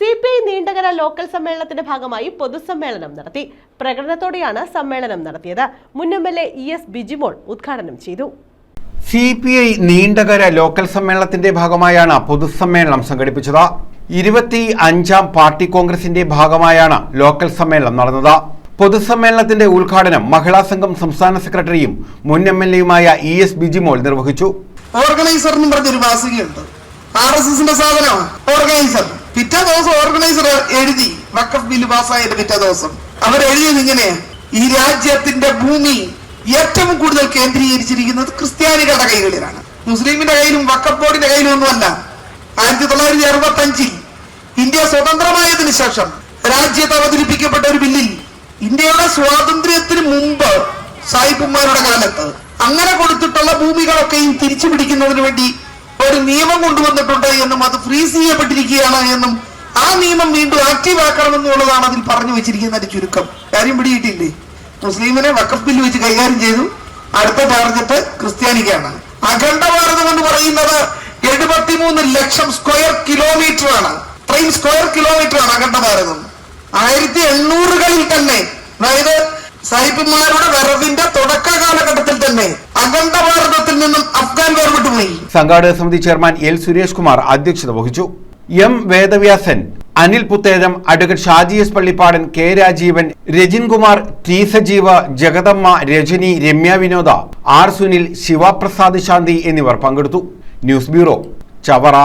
C P I Neendakara local സമ്മേളനത്തിന്റെ ഭാഗമായി പൊതുസമ്മേളനം നടത്തി. പ്രകടനത്തോടെയാണ് സമ്മേളനം നടത്തിയത്. മുൻ M L A E S Bijimol ഉദ്ഘാടനം ചെയ്തു. C P I Neendakara local സമ്മേളനത്തിന്റെ ഭാഗമായാണ് പൊതുസമ്മേളനം സംഘടിപ്പിച്ചത്. ഇരുപത്തി അഞ്ചാം പാർട്ടി കോൺഗ്രസിന്റെ ഭാഗമായാണ് ലോക്കൽ സമ്മേളനം നടന്നത്. പൊതുസമ്മേളനത്തിന്റെ ഉദ്ഘാടനം മഹിളാ സംഘം സംസ്ഥാന സെക്രട്ടറിയും മുൻ എം എൽ എയുമായ ഇ എസ് ബിജിമോൾ നിർവഹിച്ചു. ഓർഗനൈസർ എന്ന് പറഞ്ഞൊരു മാസികയുണ്ട് ആർ എസ് എസിന്റെ സാധനമാണ്. ഓർഗനൈസർ. പിറ്റേ ദിവസം ഓർഗനൈസർ എഴുതി വക്കഫ് ബില്ല് പാസ്സായത് പിറ്റേ ദിവസം. അവരെഴുതിയത് ഇങ്ങനെയാ ഈ രാജ്യത്തിന്റെ ഭൂമി ഏറ്റവും കൂടുതൽ കേന്ദ്രീകരിച്ചിരിക്കുന്നത് ക്രിസ്ത്യാനികളുടെ കൈകളിലാണ്. മുസ്ലിമിന്റെ കയ്യിലും വക്കഫ് ബോർഡിന്റെ കയ്യിലും ഒന്നുമല്ല. ആയിരത്തി തൊള്ളായിരത്തി അറുപത്തി അഞ്ചിൽ ഇന്ത്യ സ്വതന്ത്രമായതിനു ശേഷം രാജ്യത്ത് അവതരിപ്പിക്കപ്പെട്ട ഒരു ബില്ലിൽ ഇന്ത്യയുടെ സ്വാതന്ത്ര്യത്തിന് മുമ്പ് സായിപ്പുമാരുടെ കാലത്ത് അങ്ങനെ കൊടുത്തിട്ടുള്ള ഭൂമികളൊക്കെയും തിരിച്ചു പിടിക്കുന്നതിന് വേണ്ടി ഒരു നിയമം കൊണ്ടുവന്നിട്ടുണ്ട് എന്നും അത് ഫ്രീസ് ചെയ്യപ്പെട്ടിരിക്കുകയാണ് എന്നും ആ നിയമം വീണ്ടും ആക്റ്റീവ് ആക്കണമെന്നുള്ളതാണ് അതിൽ പറഞ്ഞു വെച്ചിരിക്കുന്നതിന്റെ ചുരുക്കം. കാര്യം പിടിയിട്ടില്ലേ മുസ്ലിമിനെ വക്കഫ് ബില്ല് വെച്ച് കൈകാര്യം ചെയ്തു. അടുത്ത ടാർഗറ്റ് ക്രിസ്ത്യാനിക്കാണ്. അഖണ്ഡ ഭാരതം എന്ന് പറയുന്നത് എഴുപത്തിമൂന്ന് ലക്ഷം സ്ക്വയർ കിലോമീറ്റർ ആണ്. ഇത്രയും സ്ക്വയർ കിലോമീറ്റർ ആണ് അഖണ്ഡ ഭാരതം. ആയിരത്തി എണ്ണൂറുകളിൽ തന്നെ അതായത് സാഹിബന്മാരുടെ വരവിന്റെ തുടക്ക കാലഘട്ടത്തിൽ തന്നെ അഖണ്ഡ സംഘാടക സമിതി ചെയർമാൻ എൽ സുരേഷ് കുമാർ അധ്യക്ഷത വഹിച്ചു. M Vedavyasan Anil Putheram advocate Shaji S Pallippadan K Rajeevan Rajin Kumar T Sajeeva Jagadamma Rajani Ramya വിനോദ ആർ സുനിൽ ശിവപ്രസാദ് ശാന്തി എന്നിവർ പങ്കെടുത്തു. News bureau Chavara.